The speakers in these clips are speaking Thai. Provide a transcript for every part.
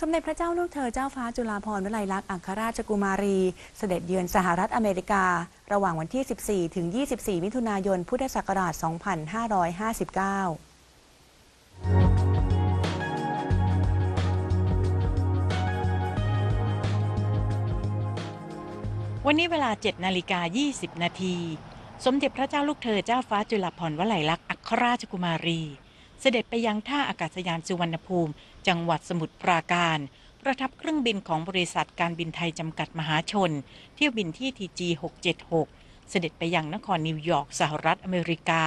สมเด็จพระเจ้าลูกเธอเจ้าฟ้าจุฬาภรณ์วลัยลักษณ์อัครราชกุมารี เสด็จเยือนสหรัฐอเมริกา ระหว่างวันที่ 14 ถึง 24 มิถุนายน พุทธศักราช 2559วันนี้เวลา 7 นาฬิกา 20 นาที สมเด็จพระเจ้าลูกเธอเจ้าฟ้าจุฬาภรณ์วลัยลักษณ์อัครราชกุมารี เสด็จไปยังท่าอากาศยานสุวรรณภูมิ จังหวัดสมุทรปราการ ประทับเครื่องบินของบริษัทการบินไทยจำกัดมหาชน เที่ยวบินที่ TG 676 เสด็จไปยังนครนิวยอร์กสหรัฐอเมริกา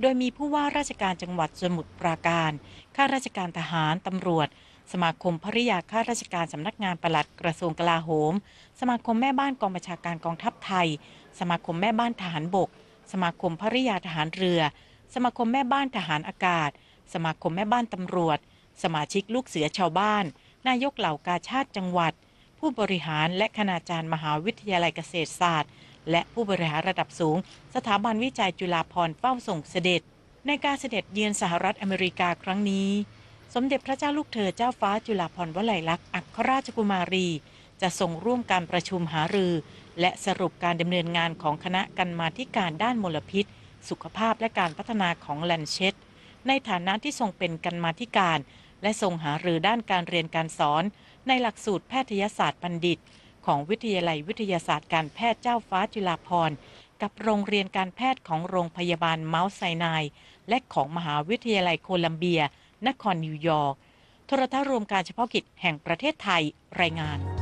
โดยมีผู้ว่าราชการจังหวัดสมุทรปราการ ข้าราชการทหารตำรวจ สมาคมภริยาข้าราชการสำนักงานปลัดกระทรวงกลาโหม สมาคมแม่บ้านกองบัญชาการกองทัพไทย สมาคมแม่บ้านทหารบก สมาคมภริยาทหารเรือ สมาคมแม่บ้านทหารอากาศ สมาคมแม่บ้านตำรวจ สมาชิกลูกเสือชาวบ้าน นายกเหล่ากาชาติจังหวัด ผู้บริหารและคณาจารย์มหาวิทยาลัยเกษตรศาสตร์ และผู้บริหารระดับสูง สถาบันวิจัยจุฬาภรณ์เฝ้าส่งเสด็จ ในการเสด็จเยือนสหรัฐอเมริกาครั้งนี้ สมเด็จพระเจ้าลูกเธอเจ้าฟ้าจุฬาภรณ์วลัยลักษณ์อัครราชกุมารี จะส่งร่วมการประชุมหารือ และสรุปการดำเนินงานของคณะกรรมาธิการด้านมลพิษ สุขภาพและการพัฒนาของแลนเชตในฐานะที่ทรงเป็นกรรมาธิการ และทรงหารือด้านการเรียนการสอน ในหลักสูตรแพทยศาสตร์บัณฑิต ของวิทยาลัยวิทยาศาสตร์การแพทย์เจ้าฟ้าจุฬาภรณ์ กับโรงเรียนการแพทย์ของโรงพยาบาลเมาส์ไซนายและของมหาวิทยาลัยโคลัมเบีย นครนิวยอร์กโทรทัศน์รวมการเฉพาะกิจแห่งประเทศไทยรายงาน